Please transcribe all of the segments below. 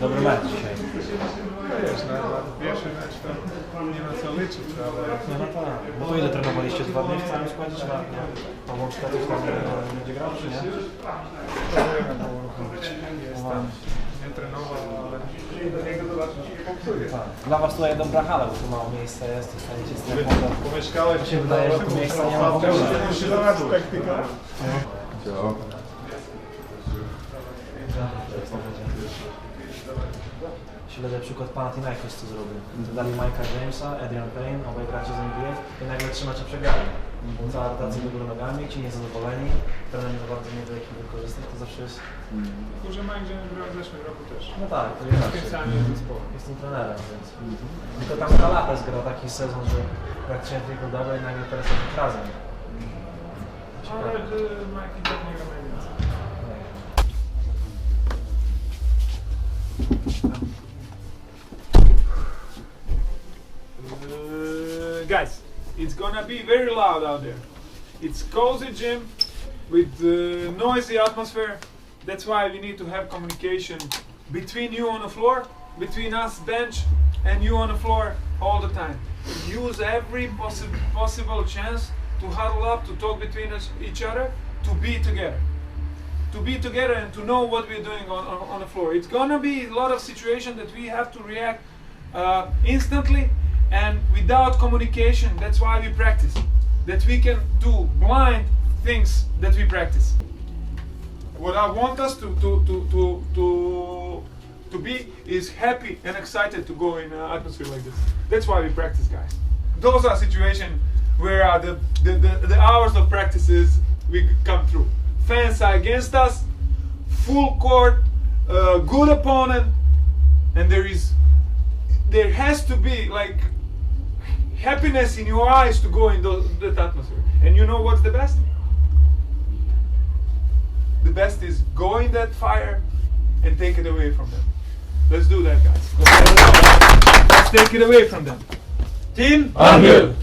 dobry mecz dzisiaj. Wiesz, na, na pierwszy mecz to nie ma co liczyć, ale No, no tak. No to ile trenowaliście? Dwa dni w całym składzie, czy na, na Pawłowska coś tam będzie grał, czy nie? było uruchomić. Jest tam, nie trenował, ale. Tak. Dla was tutaj dobra hala, bo tu mało miejsca jest, dostaniecie strefą. Pomieszkałeś, Mi się wydaje, że tu miejsca nie ma w ogóle. Zobaczyć taktykę. Śledzę przykład Panathinaikos co zrobił. Dali Mike'a Jamesa, Adrian Payne, obaj gracze z NBA i nagle trzy mecze przegrali. Cała rotacja do góry nogami, ci niezadowoleni, trener nie za bardzo nie wie jak ich wykorzystać, to zawsze jest... Mike James grał w zeszłym roku też. No tak, to jest zespołu. Jestem trenerem, więc... Tylko tam Kalates grał taki sezon, że praktycznie tylko dobra i nagle teraz jest razem. Ale y, Mike Uh, guys, it's gonna be very loud out there. It's cozy gym with uh, noisy atmosphere. That's why we need to have communication between you on the floor, between us bench, and you on the floor all the time. Use every possi- possible chance to huddle up, to talk between us, each other, to be together. To be together and to know what we're doing on, on, on the floor. It's gonna be a lot of situations that we have to react uh, instantly and without communication. That's why we practice. That we can do blind things that we practice. What I want us to to to to to, to be is happy and excited to go in an atmosphere like this. That's why we practice, guys. Those are situations where the, the, the, the hours of practices we come through. Fans are against us, full court, uh, good opponent, and there is there has to be like happiness in your eyes to go in those, that atmosphere. And you know what's the best? The best is go in that fire and take it away from them. Let's do that, guys. Let's take it away from them. Team? I'm Never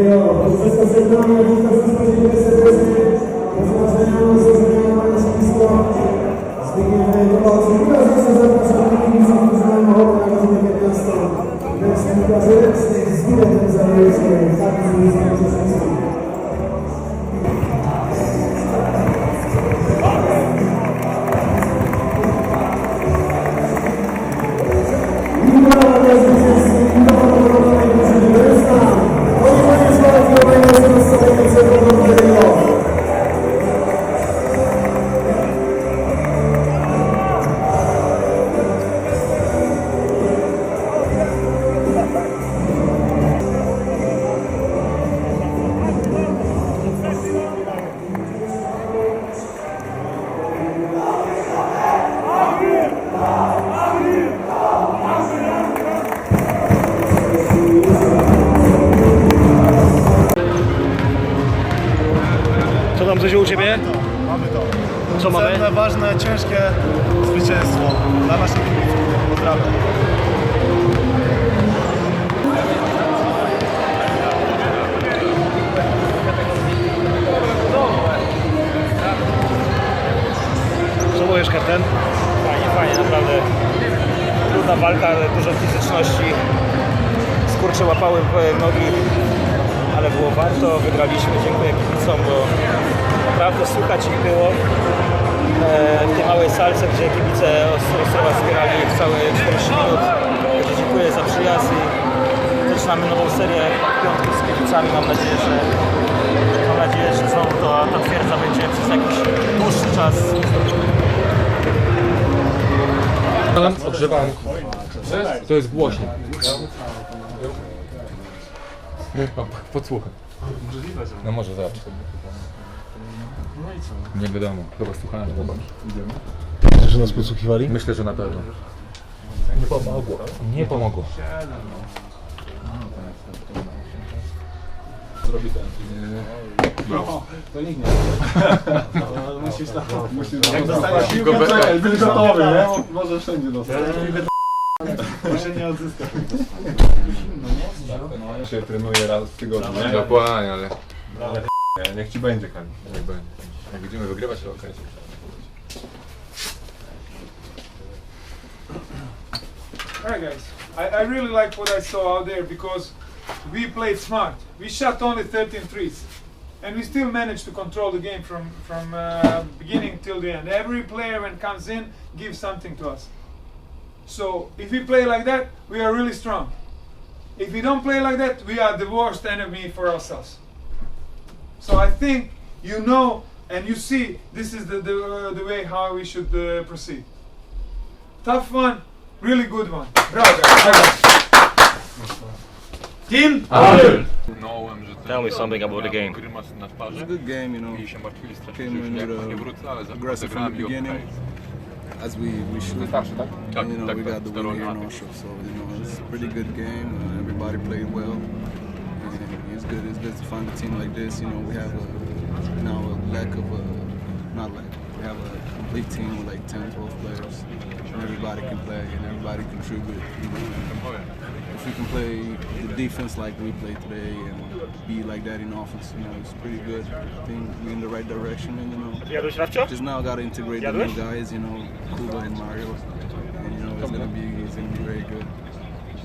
Senhor, vocês estão sentando, vocês estão sentando, vocês estão sentando, vocês estão sentando, Nogi, ale było warto. Wygraliśmy. Dziękuję kibicom, bo naprawdę słuchać ich było. E, W tej małej salce, gdzie kibice Os- Ostrowa wspierali całe 40 minut. Także dziękuję za przyjazd i zaczynamy nową serię piątków z kibicami. Mam nadzieję, że mam nadzieję, że znowu to, ta twierdza będzie przez jakiś dłuższy czas Ogrzewałem. To jest głośno. Podsłuchaj. No może zobacz. Nie wiadomo, chyba słuchałem chłopak. Że nas podsłuchiwali? Myślę, że na pewno. Nie pomogło. Nie pomogło. Zrobi ten. Jak dostaniesz piłkę, to był gotowy, nie? Może wszędzie dostać. Muszę nie odzyskać. się trenuje raz w tygodniu, nie? Dokładnie, ale Nie, Niech ci będzie Kali. niech będzie. Jak będziemy wygrywać, to okej. Alright, guys. I, I really like what I saw out there because we played smart. We shot only 13 threes. And we still managed to control the game from, from uh, beginning till the end. Every player when comes in gives something to us. So if we play like that, we are really strong. If we don't play like that, we are the worst enemy for ourselves. So I think you know and you see this is the, the, uh, the way how we should uh, proceed. Tough one, really good one. Bravo. Team? Knąłem, Tell me something about the game. Grymas na twarzy good game, you know. i się martwili strasznie, Came in with, uh, nie wrócę, ale za aggressive from the beginning. As we we shoot, Wystarczy, tak? Tak, and, you know, tak, we got the win here in. Osho, so you know it's a pretty good game. Uh, everybody played well, and it's good. It's good to find a team like this. You know, we have a now a lack of a not lack. We have a complete team with like 10, 12 players, and everybody can play and everybody contribute. You know, if we can play the defense like we played today and be like that in offense, you know, it's pretty good. I think we're in the right direction, and you know. Just now got to integrate the new guys, you know, Kuba and Mario, and you know it's gonna be it's gonna be very good.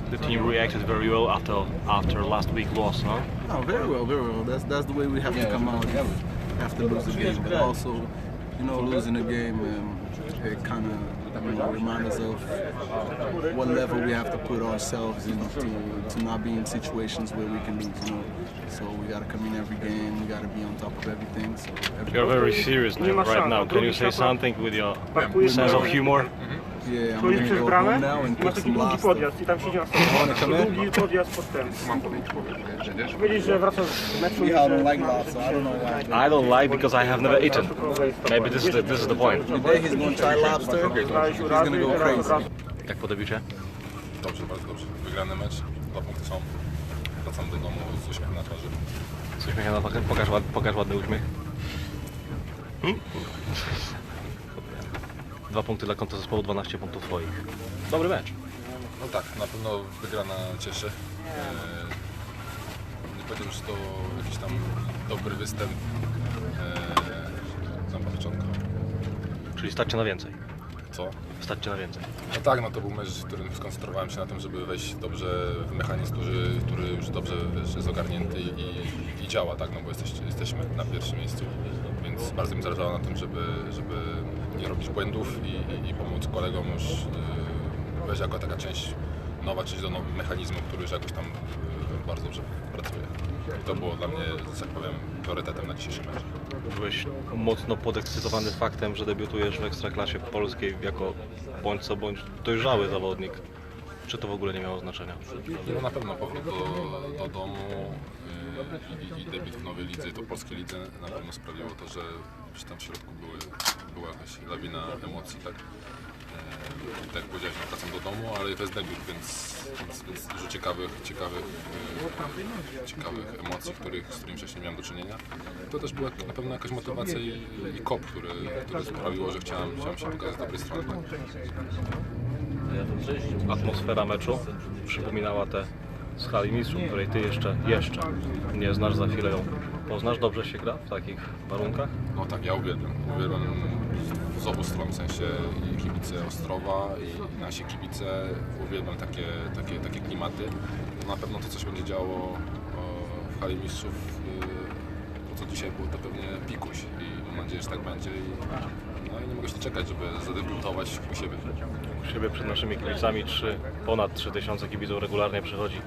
The team reacted very well after after last week loss, no? Oh, very well, very well. That's that's the way we have to come out after lose the game, but also, you know, losing a game, um, it kind of you know, reminds us of what level we have to put ourselves in to, to not be in situations where we can lose. You know, so we got to come in every game. We got to be on top of everything. So every, You're very serious now, right now. Can you say something with your sense of humor? yeah, I'm gonna go home now and cook some lobster. podjazd i tam siedzi na stole. Długi podjazd pod ten. Powiedzieć, że wracasz z meczu i Yeah, I że don't like. I don't know why. I don't like because I have never eaten. Maybe this is the, this is the point. Today he's gonna try lobster. He's gonna i go crazy. Jak po debiucie? Dobrze, bardzo dobrze. Wygrany mecz, dwa punkty są. Wracam do domu z uśmiechem na twarzy. Mi się na pokaż, ład- pokaż ładny uśmiech. Hmm? Dwa punkty dla konta zespołu, 12 punktów twoich. Dobry mecz. No tak, na pewno wygrana cieszy. Eee, Nie powiedział, że to jakiś tam dobry występ eee, na początku. Czyli starczy na więcej. Co? Stać cię na więcej. No tak, no to był mecz, w którym skoncentrowałem się na tym, żeby wejść dobrze w mechanizm, który, który już dobrze wiesz, jest ogarnięty i, i działa, tak, no bo jesteś, jesteśmy na pierwszym miejscu, więc bardzo mi zależało na tym, żeby, żeby nie robić błędów i, i, i pomóc kolegom już yy, wejść jako taka część nowa, część do nowego mechanizmu, który już jakoś tam yy, bardzo dobrze pracuje. I to było dla mnie, że tak powiem, priorytetem na dzisiejszy mecz. Byłeś mocno podekscytowany faktem, że debiutujesz w Ekstraklasie Polskiej jako bądź co bądź dojrzały zawodnik. Czy to w ogóle nie miało znaczenia? No na pewno powrót do, do domu yy, i, i debiut w nowej lidze, i to polskiej lidze na pewno sprawiło to, że gdzieś tam w środku były, była jakaś lawina emocji, tak? Yy, tak jak powiedziałeś, no, wracam do domu, ale to jest debiut, więc, więc, więc dużo ciekawych, ciekawych, yy, ciekawych emocji, których, z którymi wcześniej miałem do czynienia. To też była na pewno jakaś motywacja i, i kop, który, który sprawiło, że chciałem, chciałem się pokazać z dobrej strony. Atmosfera meczu przypominała te z hali mistrzów, której ty jeszcze, jeszcze nie znasz, za chwilę ją poznasz. Dobrze się gra w takich warunkach? No tak, ja uwielbiam. Uwielbiam z obu stron, w sensie i kibice Ostrowa i nasi kibice. Uwielbiam takie, takie, takie klimaty. No na pewno to, co się będzie działo o, w hali mistrzów, y, to co dzisiaj było, to pewnie pikuś i mam nadzieję, że tak będzie. I, no i nie mogę się doczekać, żeby zadebiutować u siebie. U siebie przed naszymi kibicami trzy, ponad 3000 kibiców regularnie przychodzi.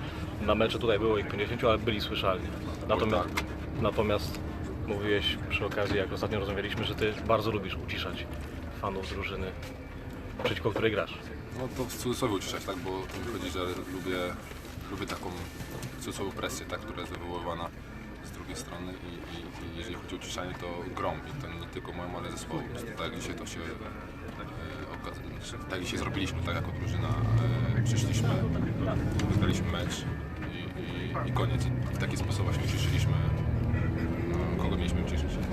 Na mecze tutaj było ich 50, ale byli słyszalni. Natomiast, natomiast mówiłeś przy okazji, jak ostatnio rozmawialiśmy, że ty bardzo lubisz uciszać fanów drużyny, przeciwko której grasz. No to w cudzysłowie uciszać, tak, bo to mi chodzi, że lubię, lubię taką cudzysłowie presję, tak, która jest wywoływana z drugiej strony i, i, i jeżeli chodzi o uciszanie, to grom i to nie tylko moją, ale zespołu. Tak dzisiaj to się e, tak dzisiaj zrobiliśmy, tak jako drużyna e, przyszliśmy, wygraliśmy mecz i, i, i koniec. I w taki sposób właśnie uciszyliśmy 就是，